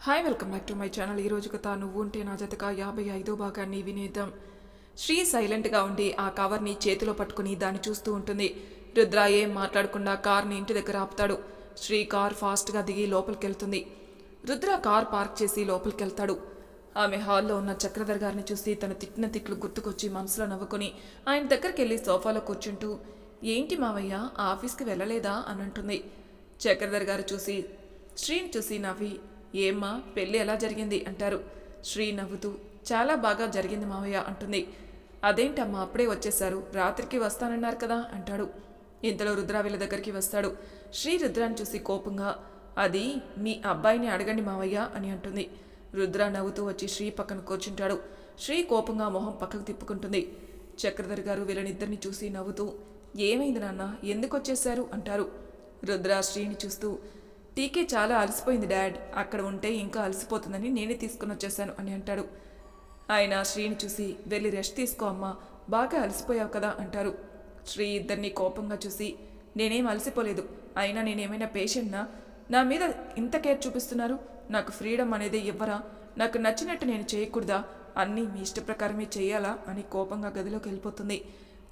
Hi welcome back to my channel ఈ కథ నువ్వు ఉంటే నా జతక యాభై ఐదో భాగాన్ని వినేద్దాం. శ్రీ సైలెంట్గా ఉండి ఆ కవర్ని చేతిలో పట్టుకుని దాన్ని చూస్తూ ఉంటుంది. రుద్ర ఏం మాట్లాడకుండా కార్ని ఇంటి దగ్గర ఆపుతాడు. శ్రీ కార్ ఫాస్ట్గా దిగి లోపలికి వెళ్తుంది రుద్ర కార్ పార్క్ చేసి లోపలికి వెళ్తాడు ఆమె హాల్లో ఉన్న చక్రధర్ గారిని చూసి తను తిట్టిన తిట్లు గుర్తుకొచ్చి మనసులో నవ్వుకొని ఆయన దగ్గరికి వెళ్ళి సోఫాలో కూర్చుంటూ ఏంటి మావయ్య ఆఫీస్కి వెళ్ళలేదా? అని అంటుంది. చక్రధర్ గారు చూసి శ్రీని చూసి నవ్వి ఏమ్మా పెళ్ళి ఎలా జరిగింది? అంటారు. శ్రీ నవ్వుతూ చాలా బాగా జరిగింది మావయ్య అంటుంది. అదేంటమ్మా అప్పుడే వచ్చేశారు. రాత్రికి వస్తానన్నారు కదా అంటాడు. ఇంతలో రుద్ర వీళ్ళ దగ్గరికి వస్తాడు. శ్రీ రుద్రాన్ని చూసి కోపంగా అది మీ అబ్బాయిని అడగండి మావయ్య అని అంటుంది. రుద్ర నవ్వుతూ వచ్చి శ్రీ పక్కన కూర్చుంటాడు. శ్రీ కోపంగా మొహం పక్కకు తిప్పుకుంటుంది. చక్రధర్ గారు వీళ్ళనిద్దరిని చూసి నవ్వుతూ ఏమైంది నాన్న ఎందుకు వచ్చేశారు? అంటారు. రుద్ర శ్రీని చూస్తూ టీకే చాలా అలసిపోయింది డాడ్. అక్కడ ఉంటే ఇంకా అలసిపోతుందని నేనే తీసుకుని వచ్చేసాను అని అంటాడు. ఆయన శ్రీని చూసి వెళ్ళి రెస్ట్ తీసుకో అమ్మా బాగా అలసిపోయావు కదా అంటారు. శ్రీ ఇద్దరిని కోపంగా చూసి నేనేం అలసిపోలేదు. అయినా నేనేమైనా పేషెంట్నా? నా మీద ఇంత కేర్ చూపిస్తున్నారు? నాకు ఫ్రీడమ్ అనేది ఇవ్వరా? నాకు నచ్చినట్టు నేను చేయకూడదా? అన్నీ మీ ఇష్ట ప్రకారమే చేయాలా? అని కోపంగా గదిలోకి వెళ్ళిపోతుంది.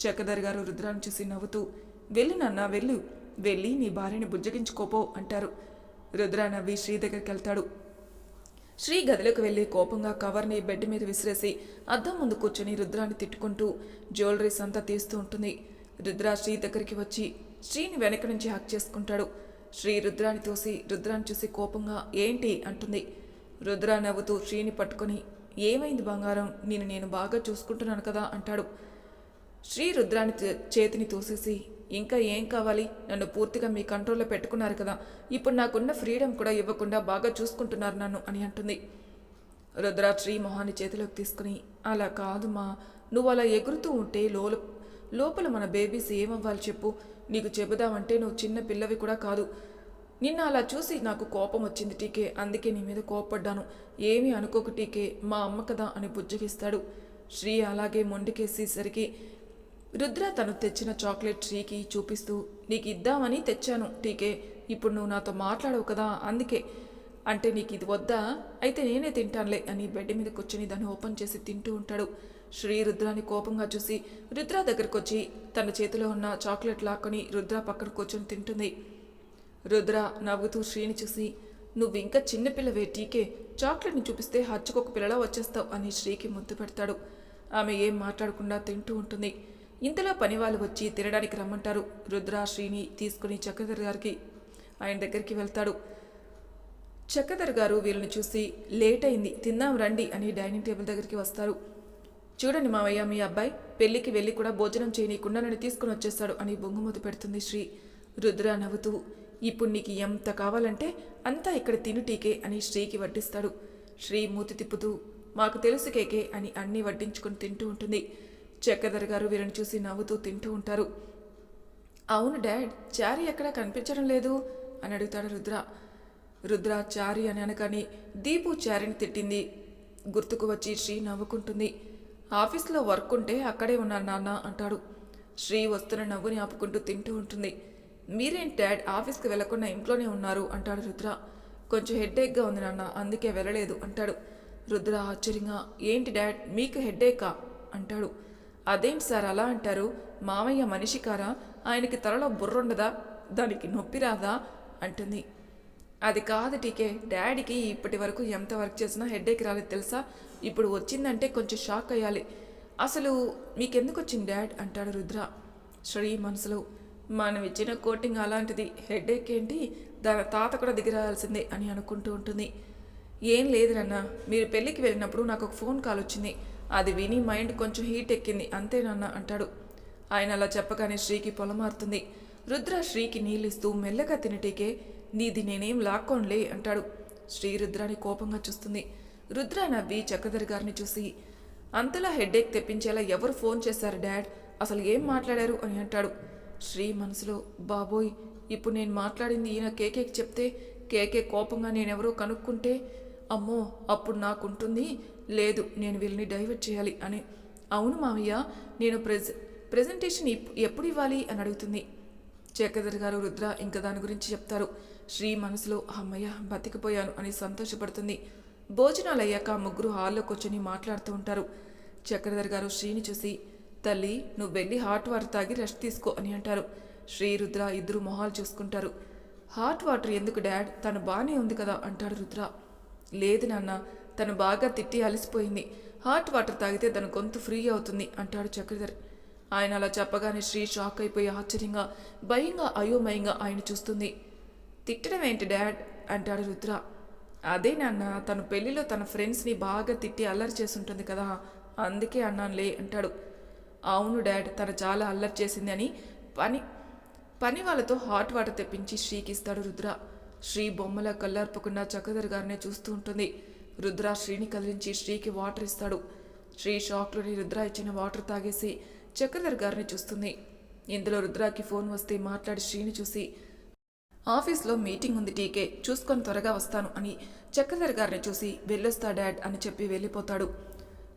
చక్రధర్ గారు రుద్రాన్ని చూసి నవ్వుతూ వెళ్ళు నాన్న వెళ్ళు. వెళ్ళి నీ భార్యని బుజ్జగించుకోపో అంటారు. రుద్ర నవ్వి శ్రీ దగ్గరికి వెళ్తాడు. శ్రీ గదిలోకి వెళ్ళి కోపంగా కవర్ని బెడ్ మీద విసిరేసి అద్దం ముందు కూర్చొని రుద్రాన్ని తిట్టుకుంటూ జ్యువెలరీస్ అంతా తీస్తూ ఉంటుంది. రుద్ర శ్రీ దగ్గరికి వచ్చి శ్రీని వెనక నుంచి హక్ చేసుకుంటాడు. శ్రీ రుద్రాన్ని తోసి రుద్రాన్ని చూసి కోపంగా ఏంటి అంటుంది. రుద్ర నవ్వుతూ శ్రీని పట్టుకొని ఏమైంది బంగారం? నేను నేను బాగా చూసుకుంటున్నాను కదా అంటాడు. శ్రీ రుద్రాని చేతిని తోసేసి ఇంకా ఏం కావాలి? నన్ను పూర్తిగా మీ కంట్రోల్లో పెట్టుకున్నారు కదా. ఇప్పుడు నాకున్న ఫ్రీడమ్ కూడా ఇవ్వకుండా బాగా చూసుకుంటున్నారు నన్ను అని అంటుంది. రుద్రాక్షి మొహాన్ని చేతిలోకి తీసుకుని అలా కాదు మా. నువ్వు అలా ఎగురుతూ ఉంటే లోల లోపల మన బేబీస్ ఏమవ్వాలి చెప్పు. నీకు చెబుదామంటే నువ్వు చిన్న పిల్లవి కూడా కాదు. నిన్న అలా చూసి నాకు కోపం వచ్చింది టీకే. అందుకే నీ మీద కోపడ్డాను ఏమీ అనుకోకు టీకే. మా అమ్మ కదా అని బుజ్జగిస్తాడు. శ్రీ అలాగే మొండికేసేసరికి రుద్ర తను తెచ్చిన చాక్లెట్ ట్రీకి చూపిస్తూ నీకు ఇద్దామని తెచ్చాను టీకే. ఇప్పుడు నువ్వు నాతో మాట్లాడవు కదా అందుకే. అంటే నీకు ఇది వద్దా? అయితే నేనే తింటానులే అని బెడ్ మీద కూర్చొని దాన్ని ఓపెన్ చేసి తింటూ ఉంటాడు. శ్రీ రుద్రాని కోపంగా చూసి రుద్ర దగ్గరకు వచ్చి తన చేతిలో ఉన్న చాక్లెట్ లాక్కొని రుద్ర పక్కన కూర్చొని తింటుంది. రుద్ర నవ్వుతూ శ్రీని చూసి నువ్వు ఇంకా చిన్నపిల్లవే టీకే. చాక్లెట్ని చూపిస్తే హచ్చుకొక పిల్లలా వచ్చేస్తావు అని శ్రీకి ముద్దు పెడతాడు. ఆమె ఏం మాట్లాడకుండా తింటూ ఉంటుంది. ఇంతలో పని వాళ్ళు వచ్చి తినడానికి రమ్మంటారు. రుద్ర శ్రీని తీసుకుని చక్రధర్ గారికి ఆయన దగ్గరికి వెళ్తాడు. చక్రధర్ గారు వీళ్ళని చూసి లేట్ అయింది తిందాం రండి అని డైనింగ్ టేబుల్ దగ్గరికి వస్తారు. చూడండి మావయ్య మీ అబ్బాయి పెళ్ళికి వెళ్ళి కూడా భోజనం చేయనీయకుండా నన్ను తీసుకుని వచ్చేస్తాడు అని బొంగుమూతి పెడుతుంది శ్రీ. రుద్ర నవ్వుతూ ఇప్పుడు నీకు ఎంత కావాలంటే అంతా ఇక్కడ తిను టీకే అని శ్రీకి వడ్డిస్తాడు. శ్రీ మూతి తిప్పుతూ మాకు తెలుసు కేకే అని అన్నీ వడ్డించుకొని తింటూ ఉంటుంది. చక్రధర్ గారు వీరిని చూసి నవ్వుతూ తింటూ ఉంటారు. అవును డాడ్ చారి ఎక్కడా కనిపించడం లేదు అని అడుగుతాడు రుద్ర. రుద్ర చారి అని అనగానే దీపు చారిని తిట్టింది. గుర్తుకు వచ్చి శ్రీ నవ్వుకుంటుంది. ఆఫీస్లో వర్క్ ఉంటే అక్కడే ఉన్నాను నాన్న అంటాడు. శ్రీ వస్తున్న నవ్వుని ఆపుకుంటూ తింటూ ఉంటుంది. మీరేం డాడ్ ఆఫీస్కి వెళ్ళకుండా ఇంట్లోనే ఉన్నారు అంటాడు రుద్ర. కొంచెం హెడ్ఏక్గా ఉంది నాన్న అందుకే వెళ్ళలేదు అంటాడు. రుద్ర ఆశ్చర్యంగా ఏంటి డాడ్ మీకు హెడ్ఏకా అంటాడు. అదేంటి సార్ అలా అంటారు? మామయ్య మనిషి కారా? ఆయనకి తలలో బుర్రుండదా? దానికి నొప్పి రాదా? అంటుంది. అది కాదు టీకే డాడీకి ఇప్పటి వరకు ఎంత వర్క్ చేసినా హెడేక్ రాలేదు తెలుసా? ఇప్పుడు వచ్చిందంటే కొంచెం షాక్ అయ్యాలి. అసలు మీకెందుకు వచ్చింది డాడ్? అంటాడు రుద్ర. శ్రీ మనసులో. మనం ఇచ్చిన కోటింగ్ అలాంటిది. హెడ్ఏక్ ఏంటి? దాని తాత కూడా దిగిరాల్సిందే అని అనుకుంటూ ఉంటుంది. ఏం లేదు నాన్న. మీరు పెళ్ళికి వెళ్ళినప్పుడు నాకు ఒక ఫోన్ కాల్ వచ్చింది. అది విని మైండ్ కొంచెం హీట్ ఎక్కింది. అంతే నాన్న అంటాడు. ఆయన అలా చెప్పగానే శ్రీకి పొలమారుతుంది. రుద్ర శ్రీకి నీళ్ళిస్తూ మెల్లగా తినటీకే నీది నేనేం లాక్కోన్లే అంటాడు. శ్రీ రుద్రాని కోపంగా చూస్తుంది. రుద్ర నవ్వి చక్రధర్ గారిని చూసి అంతలా హెడ్ఏక్ తెప్పించేలా ఎవరు ఫోన్ చేశారు డాడ్? అసలు ఏం మాట్లాడారు? అని అంటాడు. శ్రీ మనసులో బాబోయ్ ఇప్పుడు నేను మాట్లాడింది ఈయన కేకేకి చెప్తే కేకే కోపంగా నేనెవరో కనుక్కుంటే అమ్మో అప్పుడు నాకుంటుంది లేదు నేను వీళ్ళని డైవర్ట్ చేయాలి అని. అవును మావయ్య నేను ప్రెజ ప్రజెంటేషన్ ఎప్పుడు ఇవ్వాలి అని అడుగుతుంది. చేకదర్ గారు రుద్ర ఇంకా దాని గురించి చెప్తారు. శ్రీ మనసులో అమ్మయ్య బతికిపోయాను అని సంతోషపడుతుంది. భోజనాలు అయ్యాక ముగ్గురు హాల్లో కూర్చొని మాట్లాడుతూ ఉంటారు. చక్రధర్ గారు శ్రీని చూసి తల్లి నువ్వు వెళ్ళి హాట్ వాటర్ తాగి రెస్ట్ తీసుకో అని అంటారు. శ్రీ రుద్ర ఇద్దరు మొహాలు చూసుకుంటారు. హాట్ వాటర్ ఎందుకు డాడ్? తను బాగానే ఉంది కదా అంటాడు రుద్ర. లేదు నాన్న తను బాగా తిట్టి అలసిపోయింది. హాట్ వాటర్ తాగితే తన గొంతు ఫ్రీ అవుతుంది అంటాడు చక్రధర్. ఆయన అలా చెప్పగానే శ్రీ షాక్ అయిపోయి ఆశ్చర్యంగా భయంగా అయోమయంగా ఆయన చూస్తుంది. తిట్టడం ఏంటి డాడ్? అంటాడు రుద్ర. అదే నాన్న తను పెళ్ళిలో తన ఫ్రెండ్స్ని బాగా తిట్టి అల్లరి చేస్తుంటుంది కదా అందుకే అన్నానులే అంటాడు. అవును డాడ్ తను చాలా అల్లరి చేసింది అని పని పని వాళ్ళతో హాట్ వాటర్ తెప్పించి శ్రీకి ఇస్తాడు రుద్ర. శ్రీ బొమ్మల కళ్ళర్పకుండా చక్రధర్ గారినే చూస్తూ ఉంటుంది. రుద్ర శ్రీని కదిలించి శ్రీకి వాటర్ ఇస్తాడు. శ్రీ షాక్లోని రుద్ర ఇచ్చిన వాటర్ తాగేసి చక్రధర్ గారిని చూస్తుంది. ఇందులో రుద్రాకి ఫోన్ వస్తే మాట్లాడి శ్రీని చూసి ఆఫీస్లో మీటింగ్ ఉంది టీకే చూసుకొని త్వరగా వస్తాను అని చక్రధర్ గారిని చూసి వెళ్ళొస్తా డాడ్ అని చెప్పి వెళ్ళిపోతాడు.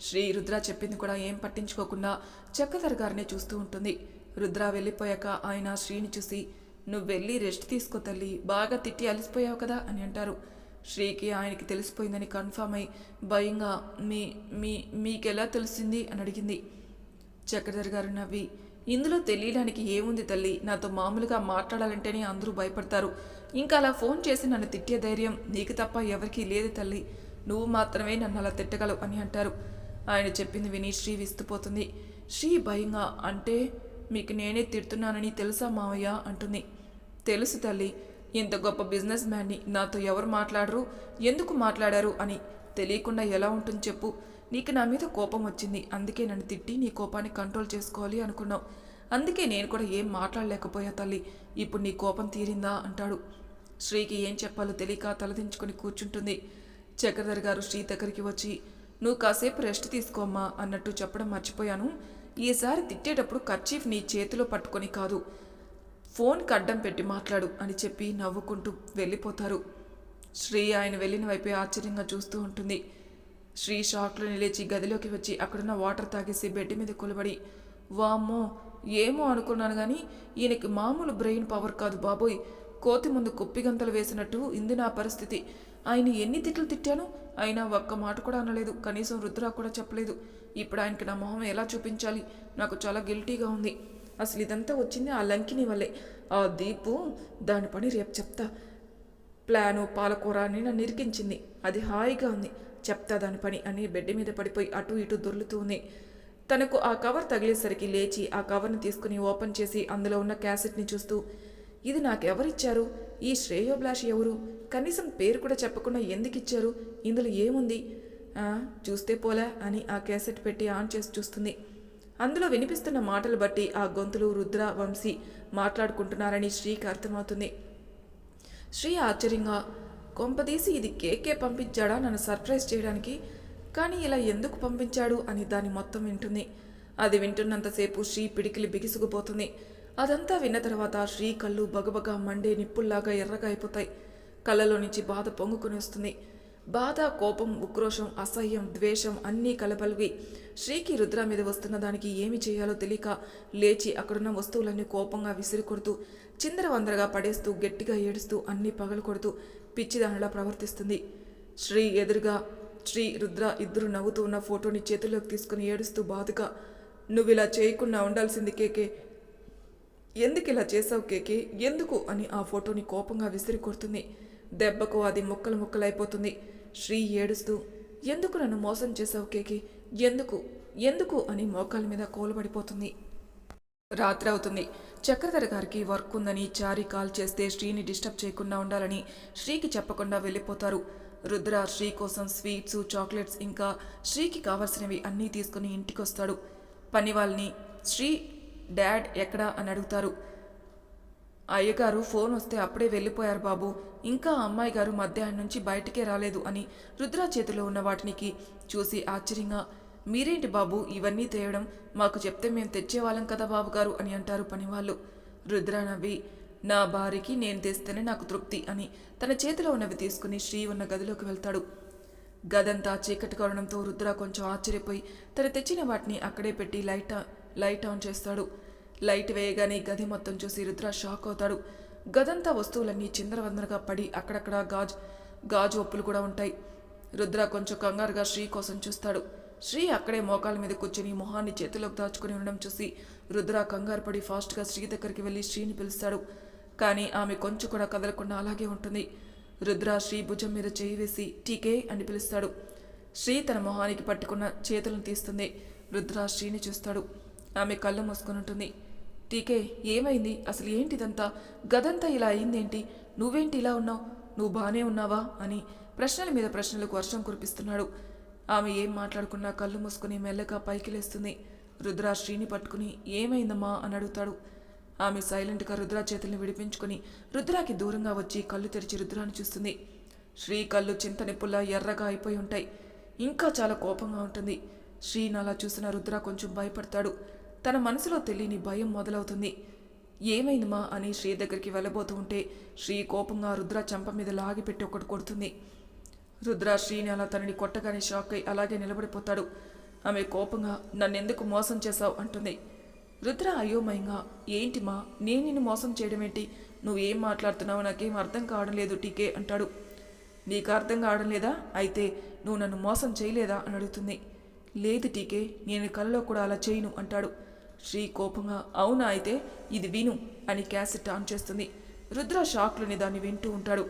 శ్రీ రుద్ర చెప్పింది కూడా ఏం పట్టించుకోకుండా చక్రధర్ గారిని చూస్తూ ఉంటుంది. రుద్ర వెళ్ళిపోయాక ఆయన శ్రీని చూసి నువ్వు వెళ్ళి రెస్ట్ తీసుకో తల్లి బాగా తిట్టి అలసిపోయావు కదా అని అంటారు. శ్రీకి ఆయనకి తెలిసిపోయిందని కన్ఫామ్ అయి భయంగా మీ మీ మీకెలా తెలిసింది? అని అడిగింది. చక్రధర్ గారు నవ్వి ఇందులో తెలియడానికి ఏముంది తల్లి? నాతో మామూలుగా మాట్లాడాలంటేనే అందరూ భయపడతారు. ఇంకా అలా ఫోన్ చేసి నన్ను తిట్టే ధైర్యం నీకు తప్ప ఎవరికీ లేదు తల్లి. నువ్వు మాత్రమే నన్ను అలా తిట్టగలవు అని అంటారు. ఆయన చెప్పింది విని శ్రీ విస్తుపోతుంది. శ్రీ భయంగా అంటే మీకు నేనే తిడుతున్నానని తెలుసా మావయ్య? అంటుంది. తెలుసు తల్లి. ఇంత గొప్ప బిజినెస్ మ్యాన్ని నాతో ఎవరు మాట్లాడరు ఎందుకు మాట్లాడారు అని తెలియకుండా ఎలా ఉంటుంది చెప్పు. నీకు నా మీద కోపం వచ్చింది అందుకే నన్ను తిట్టి నీ కోపాన్ని కంట్రోల్ చేసుకోవాలి అనుకున్నావు. అందుకే నేను కూడా ఏం మాట్లాడలేకపోయా తల్లి ఇప్పుడు నీ కోపం తీరిందా అంటాడు. శ్రీకి ఏం చెప్పాలో తెలియక తలదించుకొని కూర్చుంటుంది. చక్రధర్ గారు శ్రీ దగ్గరికి వచ్చి నువ్వు కాసేపు రెస్ట్ తీసుకోమ్మా అన్నట్టు చెప్పడం మర్చిపోయాను. ఈసారి తిట్టేటప్పుడు కర్చీఫ్ నీ చేతిలో పట్టుకొని కాదు. ఫోన్కి అడ్డం పెట్టి మాట్లాడు అని చెప్పి నవ్వుకుంటూ వెళ్ళిపోతారు. శ్రీ ఆయన వెళ్ళిన వైపే ఆశ్చర్యంగా చూస్తూ ఉంటుంది. శ్రీ షాక్లో నిలిచి గదిలోకి వచ్చి అక్కడున్న వాటర్ తాగేసి బెడ్ మీద కొలబడి వామ్మో ఏమో అనుకున్నాను కానీ ఈయనకి మామూలు బ్రెయిన్ పవర్ కాదు బాబోయ్. కోతి ముందు కుప్పిగంతలు వేసినట్టు ఇంది నా పరిస్థితి. ఆయన ఎన్ని తిట్లు తిట్టాను? అయినా ఒక్క మాట కూడా అనలేదు. కనీసం రుద్రా కూడా చెప్పలేదు. ఇప్పుడు ఆయనకి నా మొహం ఎలా చూపించాలి? నాకు చాలా గిల్టీగా ఉంది. అసలు ఇదంతా వచ్చింది ఆ లంకిని వల్లే. ఆ దీపు దాని పని రేపు చెప్తా. ప్లాను పాలకూర అని నన్ను ఇరికించింది. అది హాయిగా ఉంది. చెప్తా దాని పని అని బెడ్ మీద పడిపోయి అటు ఇటు దొర్లుతూ ఉంది తనకు ఆ కవర్ తగిలేసరికి లేచి ఆ కవర్ని తీసుకుని ఓపెన్ చేసి అందులో ఉన్న క్యాసెట్ని చూస్తూ ఇది నాకెవరిచ్చారు? ఈ శ్రేయోభిలాష్ ఎవరు? కనీసం పేరు కూడా చెప్పకుండా ఎందుకు ఇచ్చారు? ఇందులో ఏముంది? చూస్తే పోలా అని ఆ క్యాసెట్ పెట్టి ఆన్ చేసి చూస్తుంది. అందులో వినిపిస్తున్న మాటలు బట్టి ఆ గొంతులు రుద్ర వంశీ మాట్లాడుకుంటున్నారని శ్రీకి అర్థమవుతుంది. శ్రీ ఆశ్చర్యంగా కొంపదీసి ఇది కేకే పంపించాడా? నన్ను సర్ప్రైజ్ చేయడానికి. కానీ ఇలా ఎందుకు పంపించాడు? అని దాని మొత్తం వింటుంది. అది వింటున్నంతసేపు శ్రీ పిడికిలి బిగిసుకుపోతుంది. అదంతా విన్న తర్వాత శ్రీ కళ్ళు బగబగ మండే నిప్పుల్లాగా ఎర్రగా అయిపోతాయి. కళ్ళలో నుంచి బాధ పొంగుకొని వస్తుంది. బాధ కోపం ఉక్రోషం అసహ్యం ద్వేషం అన్నీ కలపలివి. శ్రీకి రుద్ర మీద వస్తున్న దానికి ఏమి చేయాలో తెలియక లేచి అక్కడున్న వస్తువులన్నీ కోపంగా విసిరి కొడుతూ చిందరవందరగా పడేస్తూ గట్టిగా ఏడుస్తూ అన్నీ పగలు కొడుతూ పిచ్చిదానిలా ప్రవర్తిస్తుంది. శ్రీ ఎదురుగా శ్రీ రుద్ర ఇద్దరు నవ్వుతూ ఉన్న ఫోటోని చేతిలోకి తీసుకుని ఏడుస్తూ బాధగా నువ్వు ఇలా చేయకుండా ఉండాల్సింది కేకే. ఎందుకు ఇలా చేసావు కేకే? ఎందుకు? అని ఆ ఫోటోని కోపంగా విసిరి కొడుతుంది. దెబ్బకు అది ముక్కలు ముక్కలైపోతుంది. శ్రీ ఏడుస్తూ ఎందుకు నన్ను మోసం చేసావు కేకి? ఎందుకు? ఎందుకు? అని మోకాల మీద కోలబడిపోతుంది. రాత్రి అవుతుంది. చక్రధర్ గారికి వర్క్ ఉందని చారి కాల్ చేస్తే శ్రీని డిస్టర్బ్ చేయకుండా ఉండాలని శ్రీకి చెప్పకుండా వెళ్ళిపోతారు. రుద్ర శ్రీ కోసం స్వీట్స్ చాక్లెట్స్ ఇంకా శ్రీకి కావాల్సినవి అన్నీ తీసుకుని ఇంటికి వస్తాడు పని వాళ్ళని శ్రీ డాడ్ ఎక్కడా? అని అడుగుతారు. అయ్యగారు ఫోన్ వస్తే అప్పుడే వెళ్ళిపోయారు బాబు. ఇంకా అమ్మాయి గారు మధ్యాహ్నం నుంచి బయటికే రాలేదు అని రుద్ర చేతిలో ఉన్న వాటినికి చూసి ఆశ్చర్యంగా మీరేంటి బాబు ఇవన్నీ తేయడం? మాకు చెప్తే మేము తెచ్చేవాళ్ళం కదా బాబు గారు అని అంటారు పనివాళ్ళు. రుద్ర నవ్వి నా భార్యకి నేను తెస్తేనే నాకు తృప్తి అని తన చేతిలో ఉన్నవి తీసుకుని శ్రీ ఉన్న గదిలోకి వెళ్తాడు. గదంతా చీకటి కావడంతో రుద్ర కొంచెం ఆశ్చర్యపోయి తను తెచ్చిన వాటిని అక్కడే పెట్టి లైట్ లైట్ ఆన్ చేస్తాడు. లైట్ వేయగానే గది మొత్తం చూసి రుద్ర షాక్ అవుతాడు. గదంతా వస్తువులన్నీ చిందరవందరగా పడి అక్కడక్కడ గాజు గాజు ఒప్పులు కూడా ఉంటాయి. రుద్ర కొంచెం కంగారుగా శ్రీ కోసం చూస్తాడు. శ్రీ అక్కడే మోకాల మీద కూర్చుని మొహాన్ని చేతిలోకి దాచుకుని ఉండడం చూసి రుద్ర కంగారు పడి ఫాస్ట్గా శ్రీ దగ్గరికి వెళ్ళి శ్రీని పిలుస్తాడు. కానీ ఆమె కొంచెం కూడా కదలకుండా అలాగే ఉంటుంది. రుద్ర శ్రీ భుజం మీద చేయి వేసి టీకే అని పిలుస్తాడు. శ్రీ తన మొహానికి పట్టుకున్న చేతులను తీస్తుంది. రుద్ర శ్రీని చూస్తాడు. ఆమె కళ్ళు మూసుకుని ఉంటుంది. టీకే ఏమైంది? అసలు ఏంటిదంతా? గదంతా ఇలా అయిందేంటి? నువ్వేంటి ఇలా ఉన్నావు? నువ్వు బాగానే ఉన్నావా? అని ప్రశ్నల మీద ప్రశ్నలకు వర్షం కురిపిస్తున్నాడు. ఆమె ఏం మాట్లాడుకున్నా కళ్ళు మూసుకుని మెల్లగా పైకి లేస్తుంది రుద్ర శ్రీని పట్టుకుని ఏమైందమ్మా? అని అడుగుతాడు. ఆమె సైలెంట్గా రుద్ర చేతుల్ని విడిపించుకుని రుద్రాకి దూరంగా వచ్చి కళ్ళు తెరిచి రుద్రాని చూస్తుంది. శ్రీ కళ్ళు చింతనిప్పుల్లా ఎర్రగా అయిపోయి ఉంటాయి. ఇంకా చాలా కోపంగా ఉంటుంది. శ్రీని అలా చూసిన రుద్ర కొంచెం భయపడతాడు. తన మనసులో తెలియని భయం మొదలవుతుంది. ఏమైందమ్మా అని శ్రీ దగ్గరికి వెళ్ళబోతూ ఉంటే శ్రీ కోపంగా రుద్ర చంప మీద లాగిపెట్టి ఒకటి కొడుతుంది. రుద్ర శ్రీని అలా తనని కొట్టగానే షాక్ అయి అలాగే నిలబడిపోతాడు. ఆమె కోపంగా నన్నెందుకు మోసం చేశావు? అంటుంది. రుద్ర అయోమయంగా ఏంటి మా నేను నిన్ను మోసం చేయడం ఏంటి నువ్వేం మాట్లాడుతున్నావు నాకేం అర్థం కావడం లేదు టీకే అంటాడు. నీకు అర్థం కావడం లేదా? అయితే నువ్వు నన్ను మోసం చేయలేదా? అని అడుగుతుంది. లేదు టీకే నేను కలలో కూడా అలా చేయను అంటాడు. శ్రీ కోపంగా అవునా అయితే? ఇది విను అని క్యాసెట్ ఆన్ చేస్తుంది. రుద్ర షాక్లోని దాన్ని వింటూ ఉంటాడు.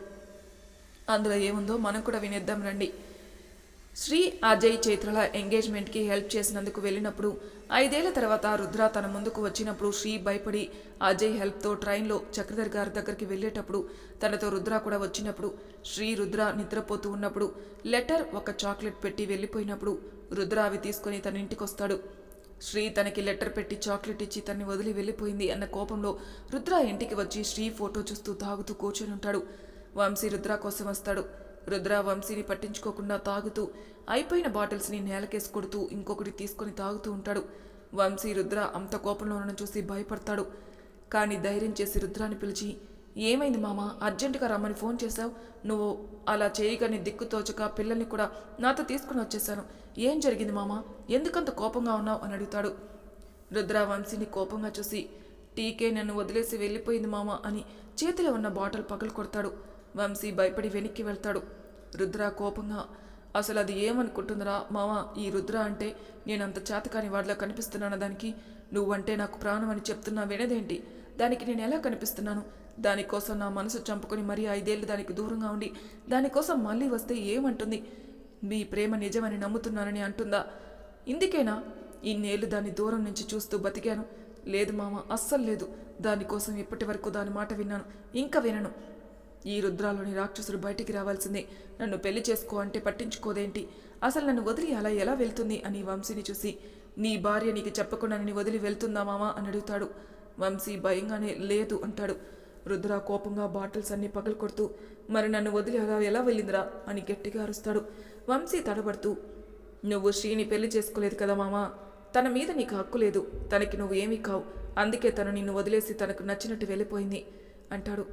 అందులో ఏముందో మనం కూడా వినేద్దాం రండి. శ్రీ అజయ్ చైత్రల ఎంగేజ్మెంట్కి హెల్ప్ చేసినందుకు వెళ్ళినప్పుడు ఐదేళ్ళ తర్వాత రుద్ర తన ముందుకు వచ్చినప్పుడు శ్రీ భయపడి అజయ్ హెల్ప్తో ట్రైన్లో చక్రధర్ గారి దగ్గరికి వెళ్ళేటప్పుడు తనతో రుద్ర కూడా వచ్చినప్పుడు శ్రీ రుద్ర నిద్రపోతూ ఉన్నప్పుడు లెటర్ ఒక చాక్లెట్ పెట్టి వెళ్ళిపోయినప్పుడు రుద్ర అవి తీసుకొని తన ఇంటికి వస్తాడు శ్రీ తనకి లెటర్ పెట్టి చాక్లెట్ ఇచ్చి తన్ని వదిలి వెళ్ళిపోయింది అన్న కోపంలో రుద్ర ఇంటికి వచ్చి శ్రీ ఫోటో చూస్తూ తాగుతూ కూర్చొని ఉంటాడు. వంశీ రుద్ర కోసం వస్తాడు. రుద్ర వంశీని పట్టించుకోకుండా తాగుతూ అయిపోయిన బాటిల్స్ని నేలకేసి కొడుతూ ఇంకొకటి తీసుకొని తాగుతూ ఉంటాడు. వంశీ రుద్ర అంత కోపంలో ఉండడం చూసి భయపడతాడు. కానీ ధైర్యం చేసి రుద్రాన్ని పిలిచి ఏమైంది మామ? అర్జెంటుగా రమ్మని ఫోన్ చేశావు. నువ్వు అలా చేయగానే దిక్కు తోచక పిల్లల్ని కూడా నాతో తీసుకుని వచ్చేసాను ఏం జరిగింది మామ? ఎందుకంత కోపంగా ఉన్నావు? అని అడుగుతాడు. రుద్రావంశీని కోపంగా చూసి టీకే నన్ను వదిలేసి వెళ్ళిపోయింది మామ అని చేతిలో ఉన్న బాటిల్ పగలు కొడతాడు. వంశీ భయపడి వెనక్కి వెళ్తాడు. రుద్ర కోపంగా అసలు అది ఏమనుకుంటుందిరా? మామ ఈ రుద్ర అంటే నేనంత చేతకాని వాడిలా కనిపిస్తున్నాను దానికి నువ్వంటే నాకు ప్రాణం అని చెప్తున్నా వినదేంటి? దానికి నేను ఎలా కనిపిస్తున్నాను? దానికోసం నా మనసు చంపుకొని మరీ ఐదేళ్ళు దానికి దూరంగా ఉండి దానికోసం మళ్ళీ వస్తే ఏమంటుంది? మీ ప్రేమ నిజమని నమ్ముతున్నానని అంటుందా? ఇందుకేనా? ఇన్నేళ్ళు దాన్ని దూరం నుంచి చూస్తూ బతికాను. లేదు మామ అస్సలు లేదు. దానికోసం ఇప్పటి వరకు దాని మాట విన్నాను. ఇంకా వినను. ఈ రుద్రాలోని రాక్షసుడు బయటికి రావాల్సిందే. నన్ను పెళ్ళి చేసుకో అంటే పట్టించుకోదేంటి? అసలు నన్ను వదిలి అలా ఎలా వెళ్తుంది అని వంశీని చూసి నీ భార్య నీకు చెప్పకుండా నన్ను వదిలి వెళ్తుందా మామా? అని అడుగుతాడు. వంశీ భయంగానే లేదు అంటాడు. రుద్ర కోపంగా బాటిల్స్ అన్ని పగలకొడుతూ మరి నన్ను వదిలి అలా ఎలా వెళ్ళిందిరా? అని గట్టిగా అరుస్తాడు. వంశీ తడబడుతూ నువ్వు శ్రీని పెళ్ళి చేసుకోలేదు కదా మామా? తన మీద నీకు హక్కు లేదు. తనకి నువ్వు ఏమీ కావు. అందుకే తను నిన్ను వదిలేసి తనకు నచ్చినట్టు వెళ్ళిపోయింది అంటాడు.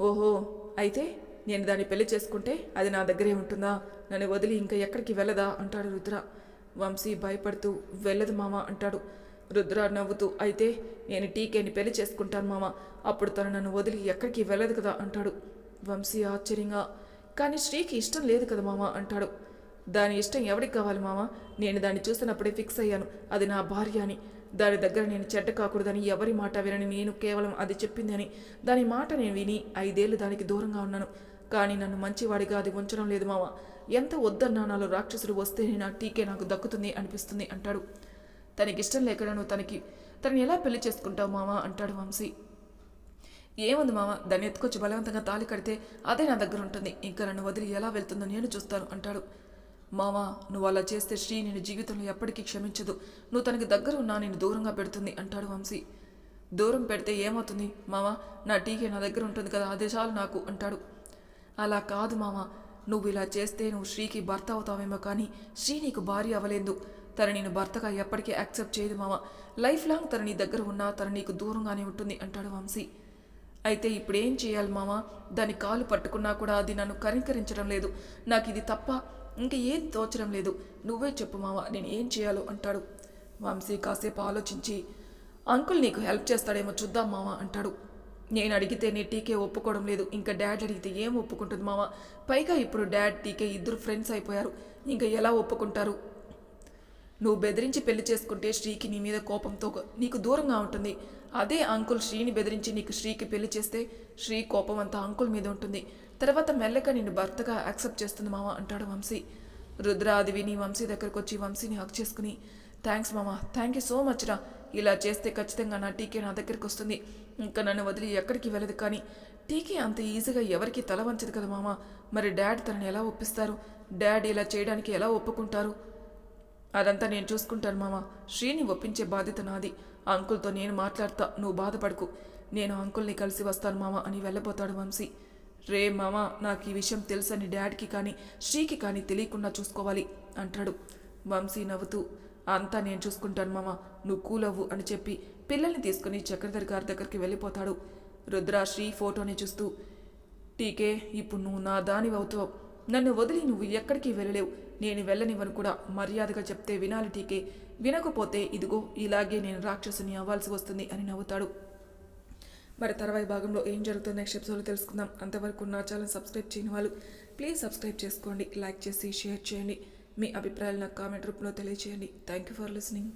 ఓహో అయితే నేను దాన్ని పెళ్ళి చేసుకుంటే అది నా దగ్గరే ఉంటుందా? నన్ను వదిలి ఇంకా ఎక్కడికి వెళ్ళదా? అంటాడు రుద్ర. వంశీ భయపడుతూ వెళ్ళదు మామ అంటాడు. రుద్ర నవ్వుతూ అయితే నేను టీకేని పెళ్ళి చేసుకుంటాను మామ. అప్పుడు తను నన్ను వదిలి ఎక్కడికి వెళ్ళదు కదా అంటాడు. వంశీ ఆశ్చర్యంగా కానీ శ్రీకి ఇష్టం లేదు కదా మామ అంటాడు. దాని ఇష్టం ఎవరికి కావాలి మామ? నేను దాన్ని చూసినప్పుడే ఫిక్స్ అయ్యాను. అది నా భార్య అని. దాని దగ్గర నేను చెడ్డ కాకూడదని ఎవరి మాట వినని నేను కేవలం అది చెప్పింది అని. దాని మాట నేను విని ఐదేళ్ళు దానికి దూరంగా ఉన్నాను. కానీ నన్ను మంచివాడిగా అది ఉంచడం లేదు మామ. ఎంత వద్దన్నా నాలో రాక్షసుడు వస్తేనే నా టీకే నాకు దక్కుతుంది అనిపిస్తుంది అంటాడు. తనకి ఇష్టం లేకుండా నువ్వు తనకి తనని ఎలా పెళ్ళి చేసుకుంటావు మామ అంటాడు వంశీ. ఏముంది మామ దాన్ని ఎత్తుకొచ్చి బలవంతంగా తాళి కడితే అదే నా దగ్గర ఉంటుంది. ఇంకా నన్ను వదిలి ఎలా వెళ్తుందో నేను చూస్తాను అంటాడు. మామా నువ్వు అలా చేస్తే శ్రీ నేను జీవితంలో ఎప్పటికీ క్షమించదు. నువ్వు తనకి దగ్గర ఉన్నా నేను దూరంగా పెడుతుంది అంటాడు వంశీ. దూరం పెడితే ఏమవుతుంది? మామా నా టీకే నా దగ్గర ఉంటుంది కదా అదే చాలు నాకు అంటాడు. అలా కాదు మామా నువ్వు ఇలా చేస్తే నువ్వు శ్రీకి భర్త అవుతావేమో కానీ శ్రీ నీకు భార్య అవ్వలేదు. తను నేను భర్తగా ఎప్పటికీ యాక్సెప్ట్ చేయదు మామ. లైఫ్ లాంగ్ తన నీ దగ్గర ఉన్నా తన నీకు దూరంగానే ఉంటుంది అంటాడు వంశీ. అయితే ఇప్పుడు ఏం చేయాలి మామ? దాని కాలు పట్టుకున్నా కూడా అది నన్ను కనికరించడం లేదు. నాకు ఇది తప్ప ఇంక ఏం తోచడం లేదు. నువ్వే చెప్పు మామ నేను ఏం చేయాలో అంటాడు. వంశీ కాసేపు ఆలోచించి అంకుల్ నీకు హెల్ప్ చేస్తాడేమో చూద్దాం మామ అంటాడు. నేను అడిగితే నీ టీకే ఒప్పుకోవడం లేదు. ఇంకా డాడ్ అడిగితే ఏం ఒప్పుకుంటుంది మామ? పైగా ఇప్పుడు డాడ్ టీకే ఇద్దరు ఫ్రెండ్స్ అయిపోయారు. ఇంకా ఎలా ఒప్పుకుంటారు? నువ్వు బెదిరించి పెళ్ళి చేసుకుంటే శ్రీకి నీ మీద కోపంతో నీకు దూరంగా ఉంటుంది. అదే అంకుల్ శ్రీని బెదిరించి నీకు శ్రీకి పెళ్ళి చేస్తే శ్రీ కోపం అంతా అంకుల్ మీద ఉంటుంది. తర్వాత మెల్లగా నిన్ను భర్తగా యాక్సెప్ట్ చేస్తుంది మామ అంటాడు వంశీ. రుద్ర అది విని వంశీ దగ్గరకు వచ్చి వంశీని హక్ చేసుకుని థ్యాంక్స్ మామ థ్యాంక్ యూ సో మచ్ రా. ఇలా చేస్తే ఖచ్చితంగా నా టీకే నా దగ్గరికి వస్తుంది. ఇంకా నన్ను వదిలి ఎక్కడికి వెళ్ళదు కానీ టీకే అంత ఈజీగా ఎవరికి తల వంచదు కదా మామ. మరి డాడ్ తనని ఎలా ఒప్పిస్తారు? డాడ్ ఇలా చేయడానికి ఎలా ఒప్పుకుంటారు? అదంతా నేను చూసుకుంటాను మామ. శ్రీని ఒప్పించే బాధ్యత నాది. అంకుల్తో నేను మాట్లాడతా నువ్వు బాధపడకు. నేను అంకుల్ని కలిసి వస్తాను మామ అని వెళ్ళబోతాడు వంశీ. రే మామ నాకు ఈ విషయం తెలుసని డాడ్కి కానీ శ్రీకి కానీ తెలియకుండా చూసుకోవాలి అంటాడు. వంశీ నవ్వుతూ అంతా నేను చూసుకుంటాను మామ. నువ్వు కూలవ్వు అని చెప్పి పిల్లల్ని తీసుకుని చక్రధర్ గారి దగ్గరికి వెళ్ళిపోతాడు. రుద్ర శ్రీ ఫోటోని చూస్తూ టీకే ఇప్పుడు నువ్వు నా దానివవుతావు నన్ను వదిలి నువ్వు ఎక్కడికి వెళ్ళలేవు. నేను వెళ్ళనివ్వను కూడా. మర్యాదగా చెప్తే వినాలి టీకే వినకపోతే ఇదిగో ఇలాగే నేను రాక్షసుని అవ్వాల్సి వస్తుంది అని నవ్వుతాడు. మరి తర్వాయి భాగంలో ఏం జరుగుతుందో నెక్స్ట్ ఎపిసోడ్లో తెలుసుకుందాం. అంతవరకు నా ఛానల్ సబ్స్క్రైబ్ చేయని వాళ్ళు ప్లీజ్ సబ్స్క్రైబ్ చేసుకోండి లైక్ చేసి షేర్ చేయండి. మీ అభిప్రాయాలు నాకు కామెంట్ రూపంలో తెలియజేయండి థ్యాంక్ యూ ఫర్ లిసనింగ్